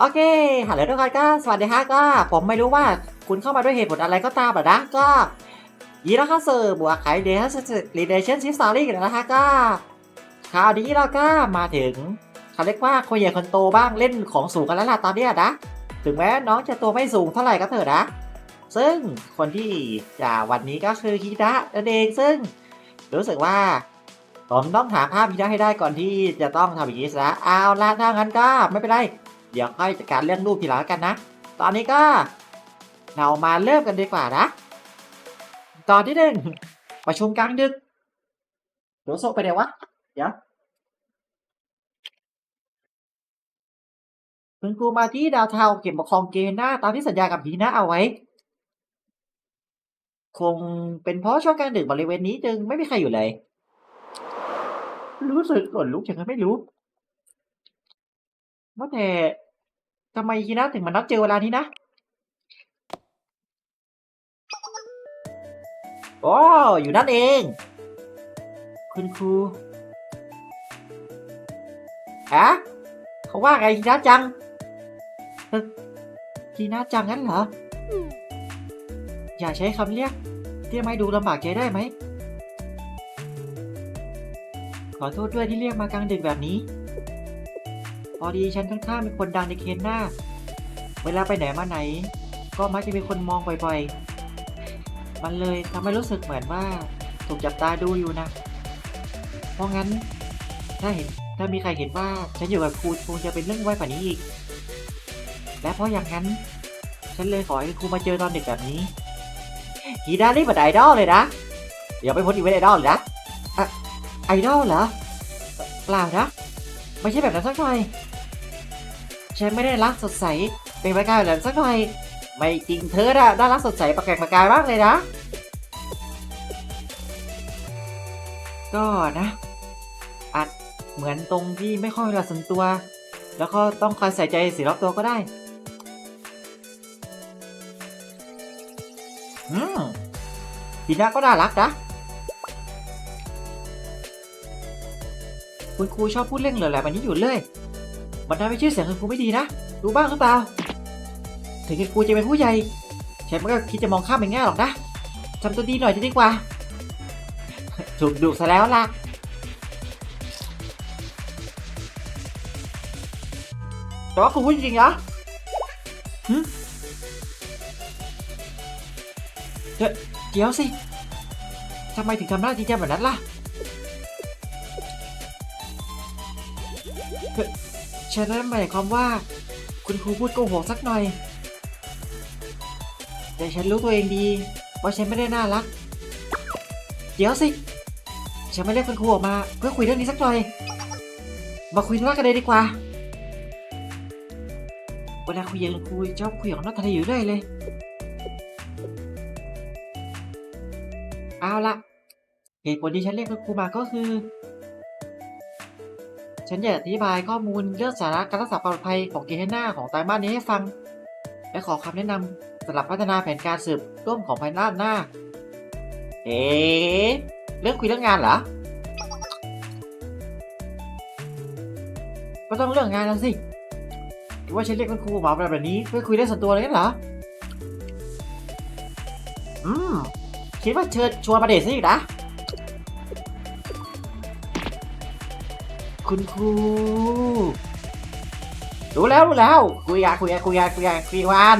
โอเคฮัลโหลทุกคนก็สวัสดีฮะก็ผมไม่รู้ว่าคุณเข้ามาด้วยเหตุผลอะไรก็ตามหรอกนะก็ยีราคาเซอร์บวกไขเดชรีเดชั่นซิสตอรี่กันนะฮะก็คราวนี้เราก็มาถึงเขาเรียกว่าคนใหญ่คนโตบ้างเล่นของสูงกันแล้วล่ะตอนนี้นะ ถึงแม้น้องจะตัวไม่สูงเท่าไหร่ก็เถอะนะ ซึ่งคนที่จะวันนี้ก็คือฮิดะนั่นเองซึ่ง รู้สึกว่าผมต้องหาภาพฮิดะให้ได้ก่อนที่จะต้องทำอย่างนี้ซะเอาละถ้างั้นก็ไม่เป็นไร เดี๋ยวค่อยจัดการเรื่องรูปทีหลังแล้วกันนะ ตอนนี้ก็ เรามาเริ่มกันดีกว่านะ ตอนที่หนึ่งประชุมกลางดึกโดโซไปไหนวะ เดี๋ยวคุณครูมาที่ดาวเทาเก็บปกครองเกน้าตามที่สัญญากับพีนะเอาไว้ คงเป็นเพราะช่วงกลางดึกบริเวณนี้จึงไม่มีใครอยู่เลย รู้สึกขนลุกอย่างนั้นไม่รู้ ว่าแต่ทำไมฮีนะถึงมานัดเจอเวลานี้นะโอ้อยู่นั่นเอง คุณครูอะเขาว่าไงฮีนะจังเอ่อฮีนะจังงั้นเหรอ อย่าใช้คำเรียกที่ไม่ดูลำบากใจได้ไหม ขอโทษด้วยที่เรียกมากลางดึกแบบนี้ พอดีฉันค่อนข้างเป็นคนดังในเคนหน้า เวลาไปไหนมาไหน ก็มักจะมีคนมองบ่อยๆ มันเลยทำให้รู้สึกเหมือนว่าถูกจับตาดูอยู่นะ เพราะงั้นถ้าเห็นถ้ามีใครเห็นว่าฉันอยู่กับครูคงจะเป็นเรื่องไว้กว่านี้อีก และเพราะอย่างนั้น ฉันเลยขอให้ครูมาเจอตอนเด็กแบบนี้ฮีดานี่เป็นไอดอลเลยนะ เดี๋ยวไปพ้นอีเวนต์ไอดอลเลยนะอะไอดอลเหรอเปล่านะ ไม่ใช่แบบนั้นสักหน่อย ฉันไม่ได้รักสดใส เป็นประกายแบบนั้นสักหน่อย ไม่จริงเธอน่ะน่ารักสดใสประแกงประกายมากเลยนะ ก็นะอาจเหมือนตรงที่ไม่ค่อยเวลาส่วนตัว แล้วก็ต้องคอยใส่ใจสิรอบตัวก็ได้ อืมพีน่าก็น่ารักนะคุณครูชอบพูดเรื่องเหลือแหลมแบบนี้อยู่เลย มันทำให้ชื่อเสียงคุณครูไม่ดีนะ รู้บ้างหรือเปล่า ถึงคุณครูจะเป็นผู้ใหญ่ฉันก็คิดจะมองข้ามไปง่ายหรอกนะทำตัวดีหน่อยจะดีกว่า ถูกดุซะแล้วล่ะ แต่ว่าคุณพูดจริงๆนะหึเดี๋ยวเดี๋ยวสิ ทำไมถึงทำหน้าจริงจังแบบนั้นล่ะ ฉะนั้นหมายความว่า คุณครูพูดโกหกสักหน่อย แต่ฉันรู้ตัวเองดีว่าฉันไม่ได้น่ารัก เดี๋ยวสิ ฉันไม่เรียกคุณครูออกมา เพื่อคุยเรื่องนี้สักหน่อย มาคุยธุระกันเลยดีกว่า เวลาคุยกับคุณครูชอบคุยของนอกทะเลอยู่เรื่อยเลย เอาละเหตุผลที่ฉันเรียกคุณครูมาก็คือ ฉันอยากอธิบายข้อมูลเรื่องสาระการรักษาปลอดภัยของเกเฮน่าของไตรมาสนี้ให้ฟัง และขอคำแนะนำสำหรับพัฒนาแผนการสืบร่วมของภายหน้าหน้า เอ๊เรื่องคุยเรื่องงานเหรอก็ต้องเรื่องงานแล้วสิคิดว่าฉันเรียกคุณครูมาแบบนี้เพื่อคุยเรื่องส่วนตัวเลยงั้นเหรอ อืม คิดว่าเชิญชวนมาเดทซะอีกนะ คุณครู รู้แล้วรู้แล้วคุยกันคุยกันคุยกันคุยกันคุยกัน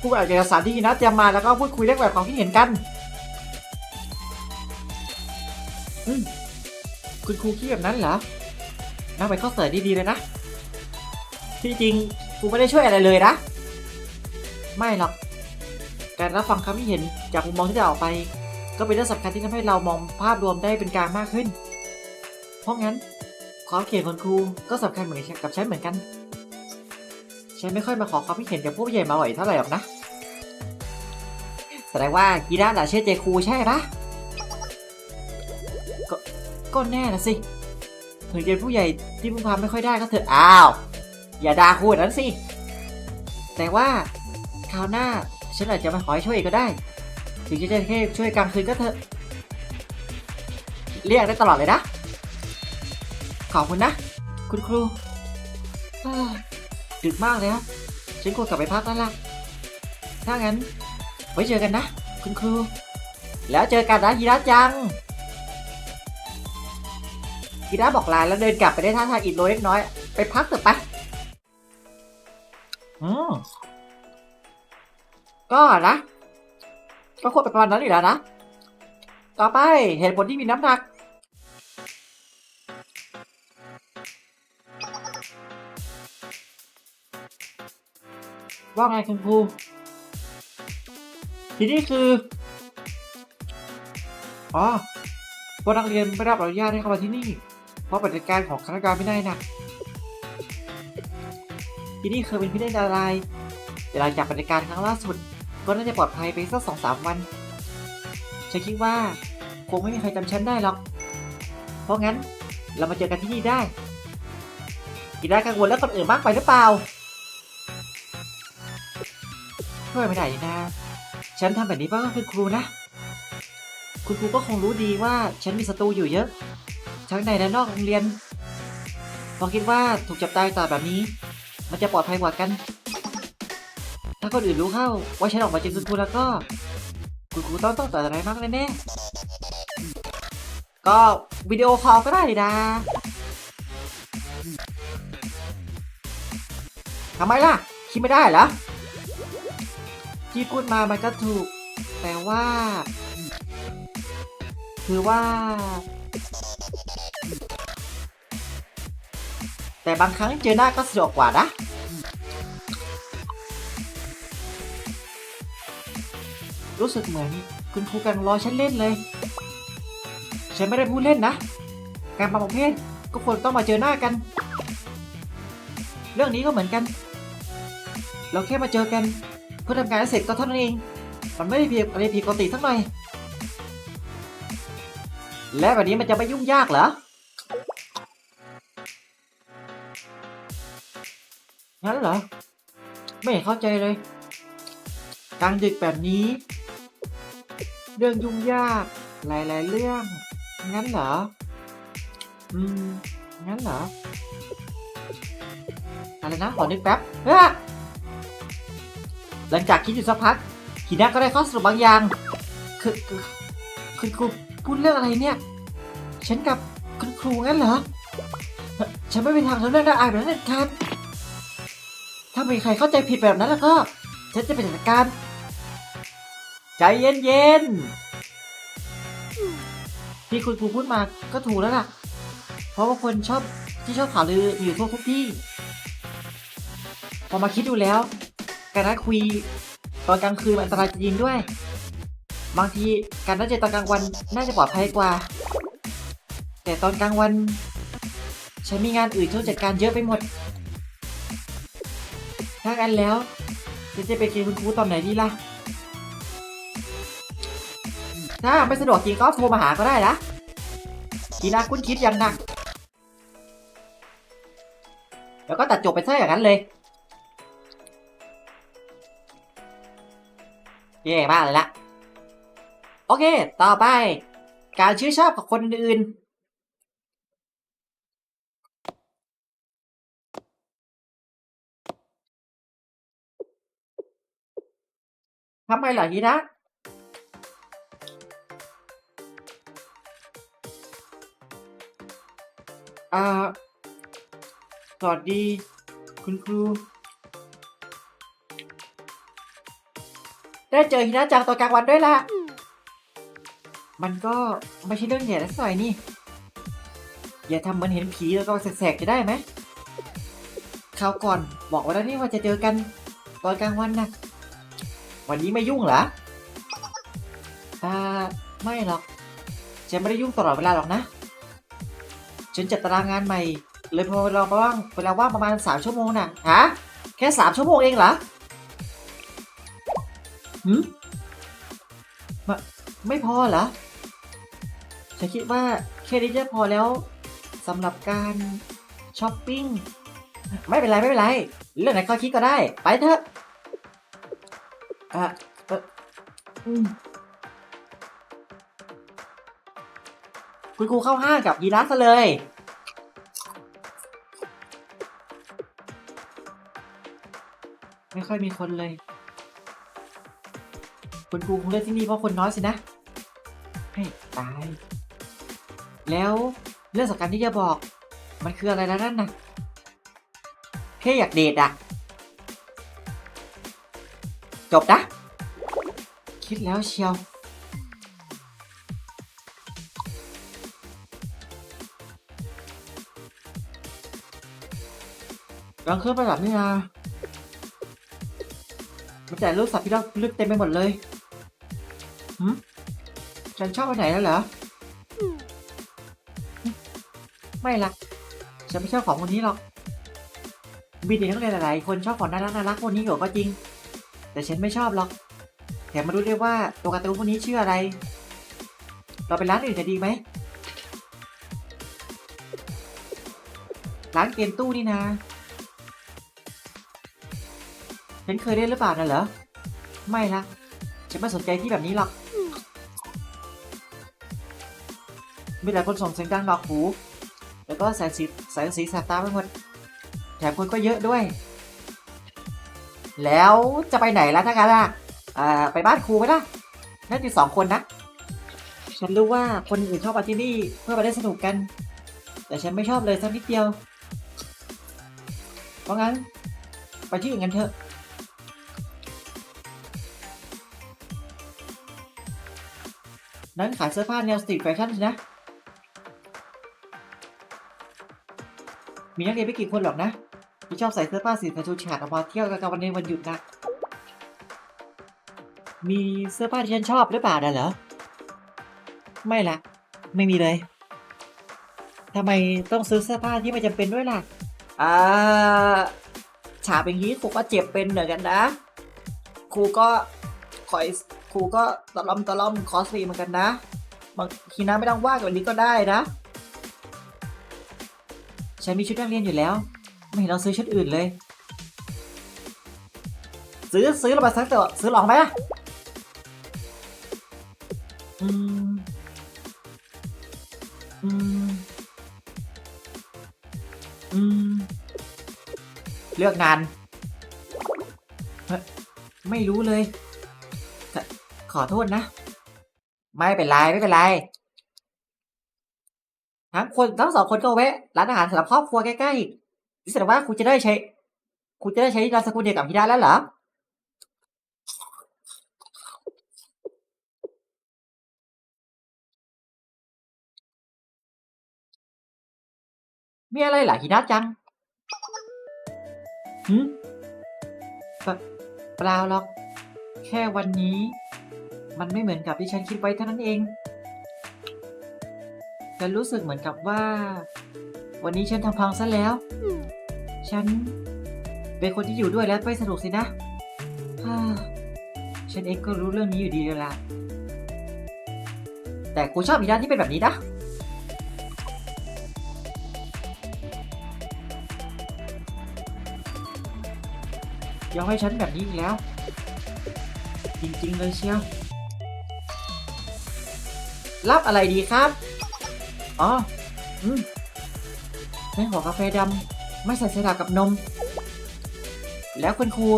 ผู้อ่านเอกสารที่นัดเตรียมมาแล้วก็พูดคุยเรื่องแบบความคิดเห็นกันคุณครูคิดแบบนั้นเหรอน่าไปข้อเสนอดีๆเลยนะ ที่จริงกูไม่ได้ช่วยอะไรเลยนะ ไม่หรอก การรับฟังคำคิดเห็นจากมุมมองที่จะออกไป ก็เป็นเรื่องสำคัญที่ทำให้เรามองภาพรวมได้เป็นกลางมากขึ้น เพราะงั้นความเขียนของครูก็สำคัญเหมือนกับฉันเหมือนกัน ฉันไม่ค่อยมาขอความคิดเห็นกับผู้ใหญ่มาบ่อยเท่าไหร่หรอกนะ แสดงว่ากีด้าน่ะเชื่อใจครูใช่ปะก็ก็แน่นะสิ ถึงจะผู้ใหญ่ที่พึ่งพาไม่ค่อยได้ก็เถอะ อ้าว อย่าด่าครูนั้นสิ แต่ว่าคราวหน้าฉันอาจจะมาขอให้ช่วยอีกก็ได้ ถึงจะแค่ช่วยกลางคืนก็เถอะ เรียกได้ตลอดเลยนะ ขอบคุณนะ คุณครูดึกมากเลยฮะฉันควรกลับไปพักแล้วล่ะ ถ้างั้น ไว้เจอกันนะ คุณครู แล้วเจอกันนะฮีระจังฮีระบอกลาแล้วเดินกลับไปได้ท่าทางอิดโรยเล็กน้อย ไปพักเถอะไปอืมก็นะ ก็ควรเป็นประมาณนั้นอยู่แล้วนะ ต่อไปเหตุผลที่มีน้ำหนัก ว่าไงคุณครูทีนี้คือ อ๋อพวกนักเรียนไม่รับอนุญาตให้เข้ามาที่นี่ เพราะปฏิการของคณะกรรมไม่ได้นะที่นี่เคยเป็นพิธีดารายแต่หลังจากปฏิการครั้งล่าสุด ก็น่าจะปลอดภัยไปสักสองสามวัน ฉันคิดว่าคงไม่มีใครจำฉันได้หรอก เพราะงั้นเรามาเจอกันที่นี่ได้กีด้กังวลแล้วคนอื่นมากไปหรือเปล่า ช่วยไม่ได้นี่นะ ฉันทำแบบนี้เพราะคุณครูนะ คุณครูก็คงรู้ดีว่าฉันมีศัตรูอยู่เยอะ ทั้งในและนอกโรงเรียนพอคิดว่าถูกจับตายต่อแบบนี้ มันจะปลอดภัยกว่ากัน ถ้าคนอื่นรู้เข้าว่าฉันออกมาเจอคุณครูแล้วก็ คุณครูต้องต้องต่ออะไรมากแน่ๆก็วิดีโอคอลก็ได้นะทำไมล่ะ คิดไม่ได้เหรอที่พูดมามันก็ถูก แต่ว่า คือว่า แต่บางครั้งเจอหน้าก็สะดวกกว่านะ รู้สึกเหมือนคุณครูกำลังรอฉันเล่นเลย ฉันไม่ได้พูดเล่นนะ การมาประเภทก็ควรต้องมาเจอหน้ากัน เรื่องนี้ก็เหมือนกัน เราแค่มาเจอกันเพื่อทำงานเสร็จก็เท่านั้นเอง มันไม่ได้ผิดอะไรผิดปกติทั้งหน่อย และแบบนี้มันจะไม่ยุ่งยากเหรอ งั้นเหรอ ไม่เข้าใจเลยกลางดึกแบบนี้ เรื่องยุ่งยาก หลายๆเรื่อง งั้นเหรอ อืม งั้นเหรอ อะไรนะ ขอนึกแป๊บหลังจากคิดอยู่สักพักฮีน่าก็ได้ข้อสรุปบางอย่าง คือคือคือครูพูดเรื่องอะไรเนี่ย ฉันกับคุณครูงั้นเหรอ ฉันไม่มีทางทำเรื่องน่าอายแบบนั้นเด็ดขาดถ้ามีใครเข้าใจผิดแบบนั้นแล้วก็ ฉันจะไปจัดการ ใจเย็นๆที่คุณครูพูดมาก็ถูกแล้วล่ะ เพราะว่าคนชอบที่ชอบข่าวลืออยู่ทั่วทุกที่ พอมาคิดดูแล้ว การนัดคุยตอนกลางคืนมันอันตรายจริงด้วย บางทีการนัดเจอตอนกลางวันน่าจะปลอดภัยกว่า แต่ตอนกลางวัน ฉันมีงานอื่นต้องจัดการเยอะไปหมด ถ้ากันแล้วฉันจะไปเจอคุณครูตอนไหนดีล่ะ ถ้าไม่สะดวกจริงก็โทรมาหาก็ได้นะทีนะคุณคิดอย่างหนัก แล้วก็ตัดจบไปซะอย่างนั้นเลยแย่มากเลยละ โอเค ต่อไป การชื่นชอบกับคนอื่นทำไมเหรอฮีนะ อ่า สวัสดี คุณครู ได้เจอฮินะจังตอนกลางวันด้วยล่ะ มันก็ไม่ใช่เรื่องใหญ่สักหน่อยนี่ อย่าทำเหมือนเห็นผีแล้วก็แสกๆจะได้ไหมคราวก่อนบอกไว้แล้วนี่ว่าจะเจอกันตอนกลางวันนะวันนี้ไม่ยุ่งเหรออ่าไม่หรอกฉันไม่ได้ยุ่งตลอดเวลาหรอกนะ ฉันจัดตารางงานใหม่ เลยพอเวลาว่างเวลาว่างประมาณสามชั่วโมงน่ะฮะแค่สามชั่วโมงเองเหรอหืมมาไม่พอเหรอฉันคิดว่าแค่นี้จะพอแล้วสำหรับการช้อปปิ้งไม่เป็นไรไม่เป็นไร เรื่องไหนก็คิดก็ได้ ไปเถอะอะเอออืม คุณครูเข้าห้ากับยีราฟซะเลยไม่ค่อยมีคนเลย คุณครูคงเลือกที่นี่เพราะคนน้อยสินะให้ตาย แล้วเรื่องสำคัญที่จะบอก มันคืออะไรนะนั่นนะเค่อยากเดทอะจบนะ คิดแล้วเชียว รังเครื่องประดับนี่นะมันแต่รูปสัตว์ที่เราลึกเต็มไปหมดเลยหืมฉันชอบอันไหนแล้วเหรอ ไม่ละฉันไม่ชอบของคนนี้หรอกมีเด็กนักเรียนหลายๆคนชอบของน่ารักน่ารักพวกนี้อยู่ก็จริง แต่ฉันไม่ชอบหรอก แถมมารู้ด้วยว่าตัวการ์ตูนพวกนี้ชื่ออะไร เราไปร้านอื่นจะดีไหมร้านเกมตู้นี่นะ ฉันเคยเล่นหรือเปล่าน่ะเหรอ ไม่ละฉันไม่สนใจที่แบบนี้หรอก มีหลายคนส่งเสียงดังหนวกหู แล้วก็แสงสีแสงสีแสบตาไปหมด แถมคนก็เยอะด้วย แล้วจะไปไหนล่ะถ้างั้นล่ะอ่าไปบ้านครูไหมล่ะนั่นอยู่สองคนนะ ฉันรู้ว่าคนอื่นชอบมาที่นี่เพื่อมาได้สนุกกัน แต่ฉันไม่ชอบเลยสักนิดเดียว เพราะงั้น ไปที่อื่นกันเถอะ นั้นขายเสื้อผ้าแนวสตรีทแฟชั่นนะ มีนักเรียนไม่กี่คนหรอกนะ ที่ชอบใส่เสื้อผ้าสีสันชูฉาดออกมาเที่ยวกันกับวันในวันหยุดนะ มีเสื้อผ้าที่ฉันชอบหรือเปล่าน่ะเหรอ ไม่ละ ไม่มีเลยทำไมต้องซื้อเสื้อผ้าที่ไม่จำเป็นด้วยล่ะ อ่า ฉาบอย่างนี้ครูก็เจ็บเป็นเหมือนกันนะ ครูก็คอย ครูก็ตะล่อมตะล่อมคอสเพลย์เหมือนกันนะ บางทีนะไม่ต้องว่างแบบนี้ก็ได้นะ ฉันมีชุดนักเรียนอยู่แล้ว ไม่เห็นเราซื้อชุดอื่นเลย ซื้อซื้อเราไปสักตัวซื้อหลองไหมอืม อืม อืม เลือกงาน ไม่รู้เลย ขอโทษนะ ไม่เป็นไรไม่เป็นไร ทั้งคนทั้งสองคนก็แวะร้านอาหารสำหรับครอบครัวใกล้ๆนี่แสดงว่าคุณจะได้ใช้ คุณจะได้ใช้นามสกุลเดียวกับฮิดาแล้วเหรอมีอะไรล่ะฮิดาจังหืมเปล่าเปล่าหรอก แค่วันนี้ มันไม่เหมือนกับที่ฉันคิดไว้เท่านั้นเองฉันรู้สึกเหมือนกับว่า วันนี้ฉันทำพังซะแล้ว ฉันเป็นคนที่อยู่ด้วยแล้วไม่สนุกสินะฉันเองก็รู้เรื่องนี้อยู่ดีเลยล่ะ แต่กูชอบอีด้านที่เป็นแบบนี้นะยอมให้ฉันแบบนี้อีกแล้ว จริงๆเลยเชียว รับอะไรดีครับ อ๋อ อืมไม่ขอกาแฟดำไม่ใส่โซดากับนม แล้วคุณครู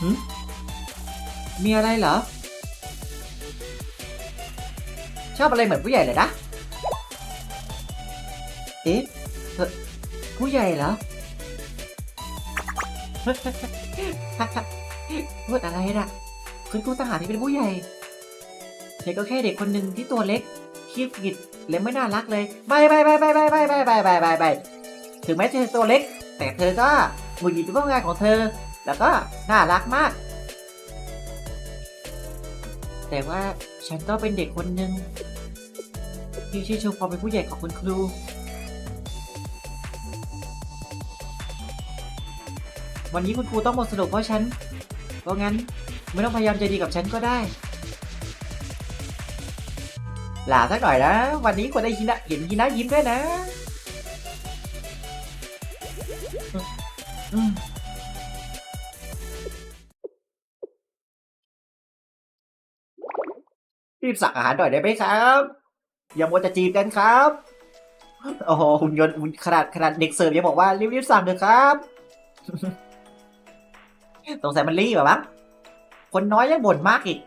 หืมมีอะไรเหรอ ชอบอะไรเหมือนผู้ใหญ่เลยนะ เอ๊ะเอ่อผู้ใหญ่เหรอ พูดอะไรน่ะคุณครูทหารที่เป็นผู้ใหญ่ เธอก็แค่เด็กคนหนึ่งที่ตัวเล็กขี้ผิดและไม่น่ารักเลยไม่ไม่ไม่ไม่ไม่ไม่ไม่ไม่ไม่ไม่ไม่ถึงแม้เธอตัวเล็ก แต่เธอก็หงุดหงิดในพวกงานของเธอ แล้วก็น่ารักมาก แต่ว่าฉันก็เป็นเด็กคนหนึ่งที่ชื่นชมความเป็นผู้ใหญ่ของคุณครูวันนี้คุณครูต้องหมดสนุกเพราะฉัน เพราะงั้นไม่ต้องพยายามใจดีกับฉันก็ได้ ลาสักหน่อยนะ วันนี้ควรได้ฮินะเห็นฮินะยิ้มด้วยนะอืมรีบสั่งอาหารหน่อยได้ไหมครับ อย่ามัวจะจีบกันครับ โอ้โหหุ่นยนต์ขนาดขนาดเด็กเสิร์ฟยังบอกว่ารีบๆสั่งเถอะครับสงสัยมันรีบแบบมั้งคนน้อยยังบ่นมากอีก